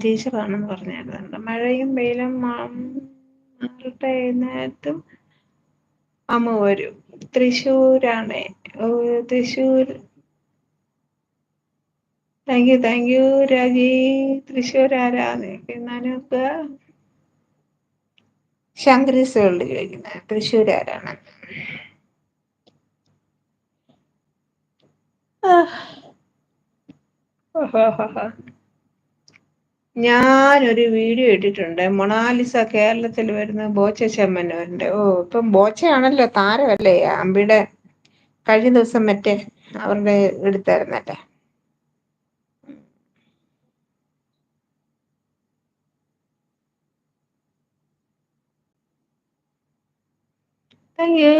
ടീച്ചറാണെന്ന് പറഞ്ഞായിരുന്നു മഴയും വെയിലും മാറട്ടെ എന്നേരത്തും അമ്മ വരും. തൃശ്ശൂരാണ്. Thrissur. Thank you thank you Raji. തൃശ്ശൂരാരാന്ന് എന്നാനൊക്കെ ശങ്കരീസ് world ചോദിക്കുന്നത് തൃശ്ശൂരാരാണ് ആഹ്. ഓഹോ ഹോ ഹോ ഞാനൊരു വീഡിയോ ഇട്ടിട്ടുണ്ട്. മൊണാലിസ കേരളത്തിൽ വരുന്ന ബോച്ച ചെമ്മന്നൂരിന്റെ ഓ ഇപ്പം ബോച്ചയാണല്ലോ താരമല്ലേ? അമ്പിയുടെ കഴിഞ്ഞ ദിവസം മറ്റേ അവരുടെ എടുത്തായിരുന്നല്ലേ? Thank you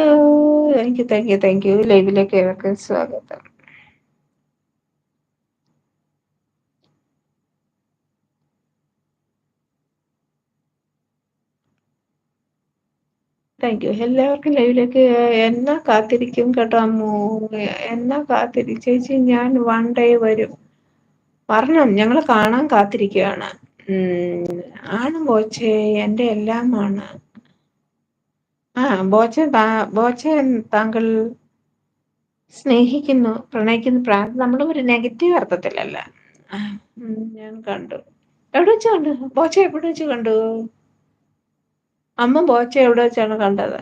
thank you thank you thank you ലൈവിലേക്ക് സ്വാഗതം. താങ്ക് യു എല്ലാവർക്കും ലൈവിലേക്ക് എന്നാ കാത്തിരിക്കും കേട്ടോ അമ്മൂ? എന്നാ കാത്തിരിക്കും ചേച്ചി ഞാൻ വൺ ഡേ വരും. വരണം. ഞങ്ങൾ കാണാൻ കാത്തിരിക്കുകയാണ് ആണ് ബോച്ചെ? എന്റെ എല്ലാമാണ്. ആ ബോച്ച ബോച്ചെ താങ്കൾ സ്നേഹിക്കുന്നു പ്രണയിക്കുന്നു. പ്രാർത്ഥന നമ്മൾ ഒരു നെഗറ്റീവ് അർത്ഥത്തിലല്ല. ഞാൻ കണ്ടു. എവിടെ വെച്ച് കണ്ടു? ബോച്ച എവിടെ വെച്ച് കണ്ടു? അമ്മ ബോച്ച എവിടെ വെച്ചാണ് കണ്ടത്?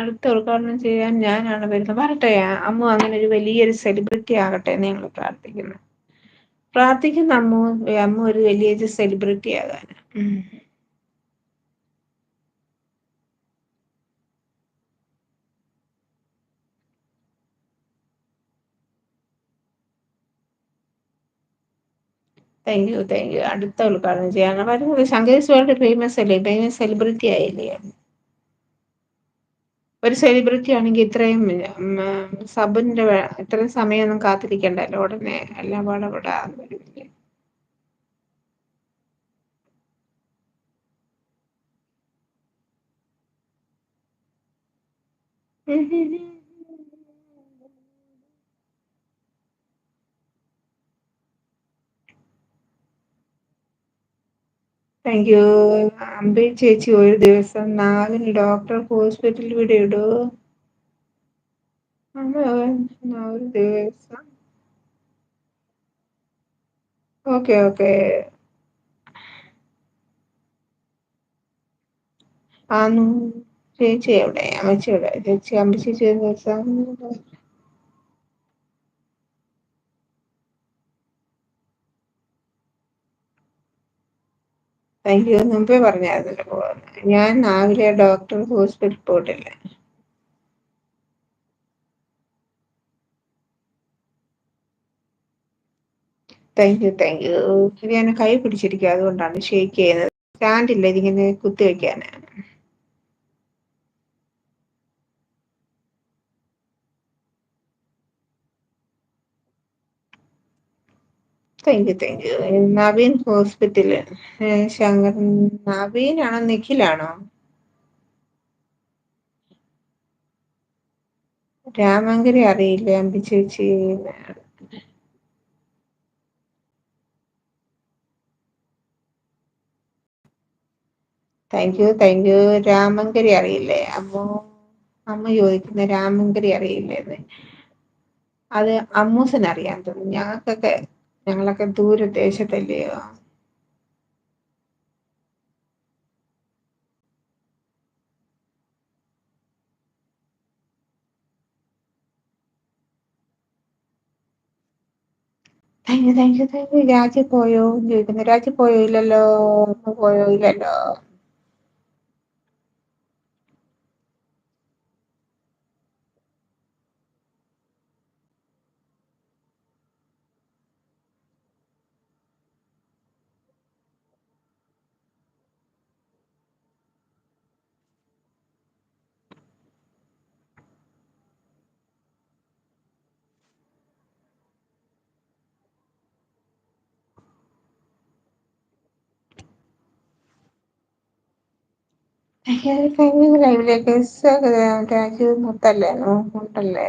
അടുത്ത ഉദ്ഘാടനം ചെയ്യാൻ ഞാനാണ് വരുന്നത്. വരട്ടെ അമ്മ അങ്ങനെ ഒരു വലിയൊരു സെലിബ്രിറ്റി ആകട്ടെ എന്ന് ഞങ്ങൾ പ്രാർത്ഥിക്കുന്നു. പ്രാർത്ഥിക്കുന്ന അമ്മ അമ്മ ഒരു വലിയൊരു സെലിബ്രിറ്റി ആകാൻ. താങ്ക് യു താങ്ക് യു അടുത്ത ഉദ്ഘാടനം ചെയ്യാൻ വരുന്നത് ശങ്കേഴ്സ് വേൾഡ് ഫേമസ് അല്ലേ? ഫേമസ് സെലിബ്രിറ്റി ആയില്ലേ? ഒരു സെലിബ്രിറ്റി ആണെങ്കിൽ ഇത്രയും സബിന്റെ ഇത്രയും സമയമൊന്നും കാത്തിരിക്കണ്ടല്ലോ? ഉടനെ എല്ലാം പടപടാ വരൂല്ലേ താങ്ക് യു അമ്പി ചേച്ചി ഒരു ദിവസം നാഗന് ഡോക്ടർ ഹോസ്പിറ്റലിൽ വിടെ ഇടൂ. ഒരു ദിവസം. ഓക്കെ ഓക്കെ ആന്നു ചേച്ചി എവിടെ? അമ്മച്ചി എവിടെ? ചേച്ചി അമ്പ ചേച്ചി ഒരു ദിവസം. താങ്ക് യു മുമ്പേ പറഞ്ഞായിരുന്നല്ലോ പോവാന്ന് ഞാൻ നാവിലെ ഡോക്ടർ ഹോസ്പിറ്റൽ പോയിട്ടില്ല. താങ്ക് യു താങ്ക് യു ഞാൻ കൈ പിടിച്ചിരിക്കുക അതുകൊണ്ടാണ് ഷെയ്ക്ക് ചെയ്യുന്നത്. സ്റ്റാൻഡില്ല ഇതിങ്ങനെ കുത്തി വെക്കാന്. Thank you thank you Naveen hospital Shankar നവീനാണോ നിഖിലാണോ രാമങ്കരി അറിയില്ല അമ്പി ചേച്ചി. Thank you thank you Ramankari അറിയില്ലേ? അമ്മു അമ്മ ചോദിക്കുന്ന രാമങ്കരി അറിയില്ലേ അത് അമ്മൂസിന് അറിയാൻ തോന്നുന്നു. ഞങ്ങൾക്കൊക്കെ ഞങ്ങളൊക്കെ ദൂരദേശത്തല്ലയോ thank you thank you thank you. Raji പോയോ? ചോദിക്കുന്നു. രാജി പോയോ ഇല്ലല്ലോ? പോയോ ഇല്ലല്ലോ? ലൈവിലേക്ക് സ്വാഗതം രാജു മുത്തല്ലേ മുത്തല്ലേ